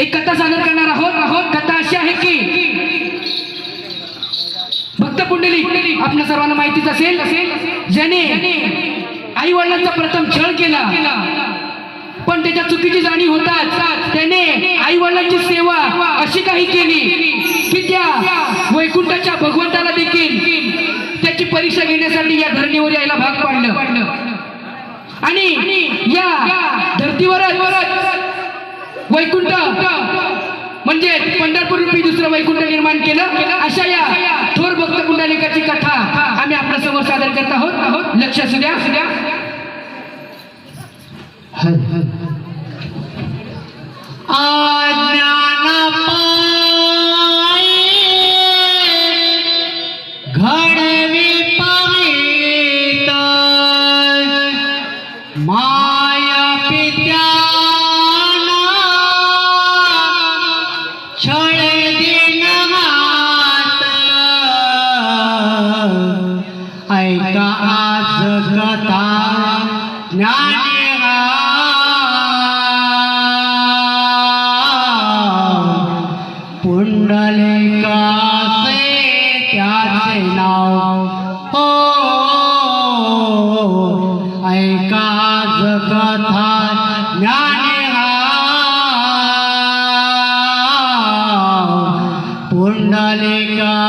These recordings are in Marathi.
एक कथा सादर करणार आहोत. आहोत कथा अशी आहे की भक्त पुंडली आपल्या सर्वांना माहितीच असेल ज्याने आई वडिलांचा प्रथम छळ केला पण त्याच्या चुकीची जाणीव होताच त्याने आई वडिलांची सेवा अशी काही केली की त्या वैकुंठाच्या भगवंताला देखील त्याची परीक्षा घेण्यासाठी या धरणीवर यायला भाग पाडलं. आणि या धर्तीवरच वैकुंठ. म्हणजे पंढरपूर रूपी दुसरं वैकुंठ निर्माण केलं. अशा या थोर भक्त पुंडलिकाची कथा आम्ही आपल्यासमोर सादर करत आहोत. आहोत लक्ष असू द्या असू द्या पुंडलिकाचे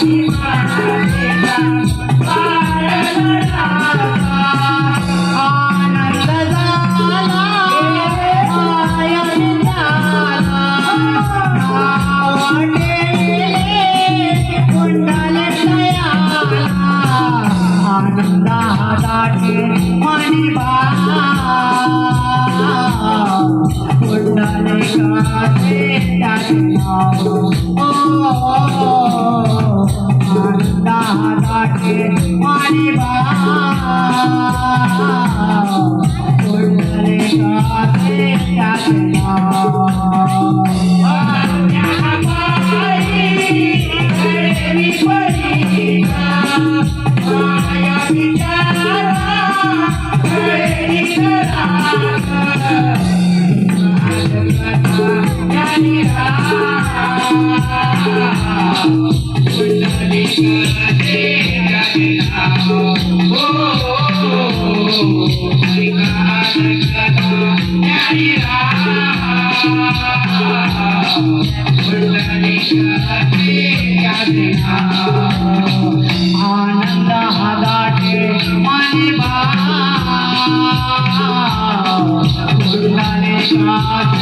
Thank you.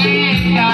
Krishna,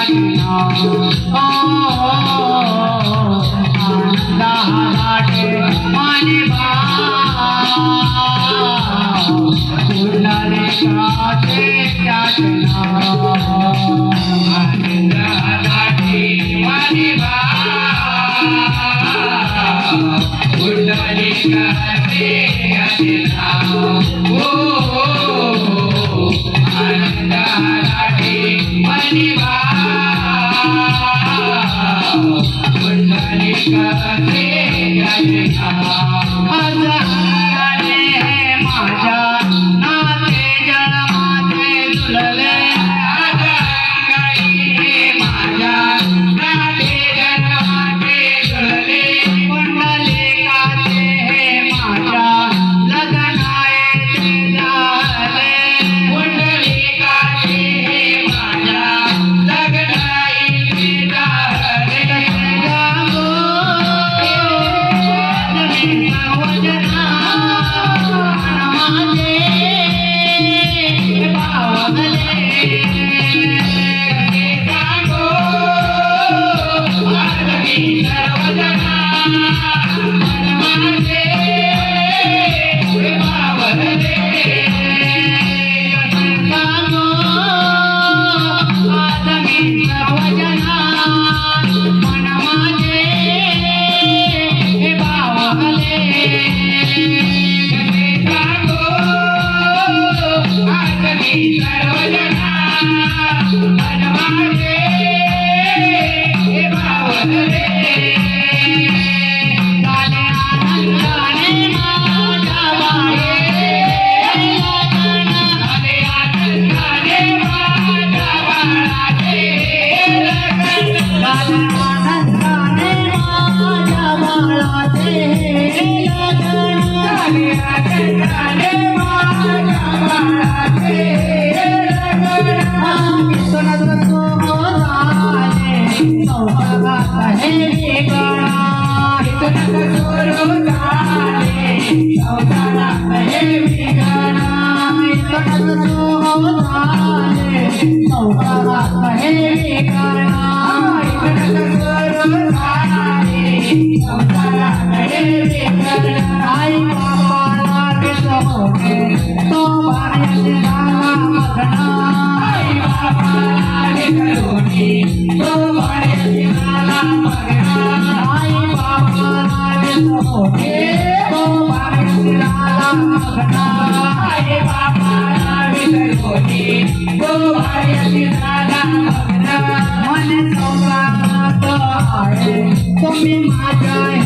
Don't be my guy,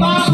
Bye.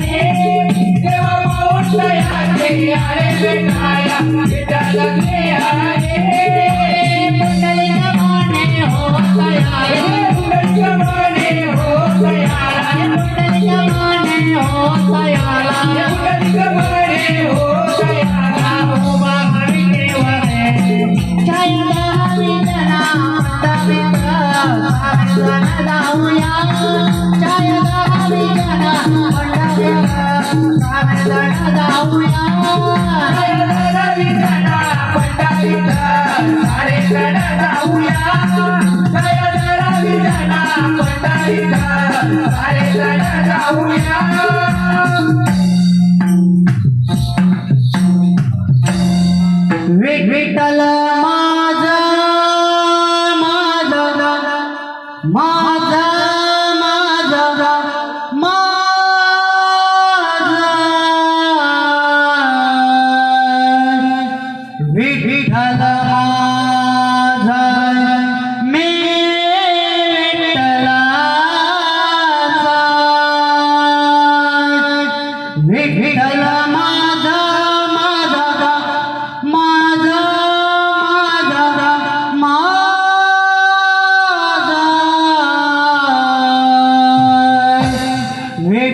Yeah. Vitthal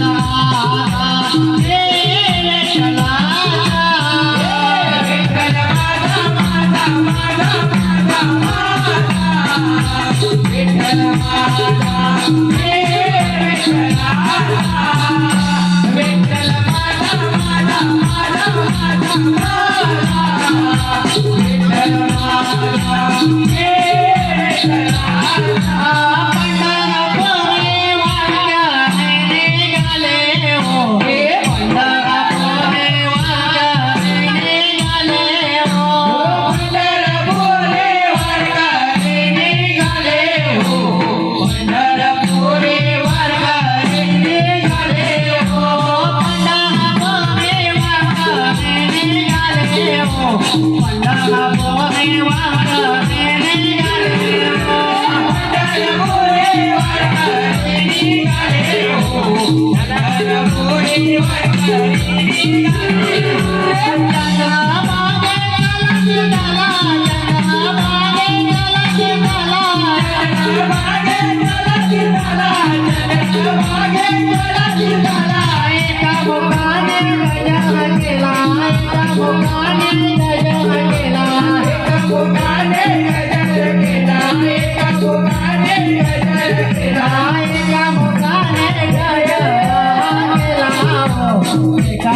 Thank you.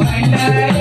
Pandhare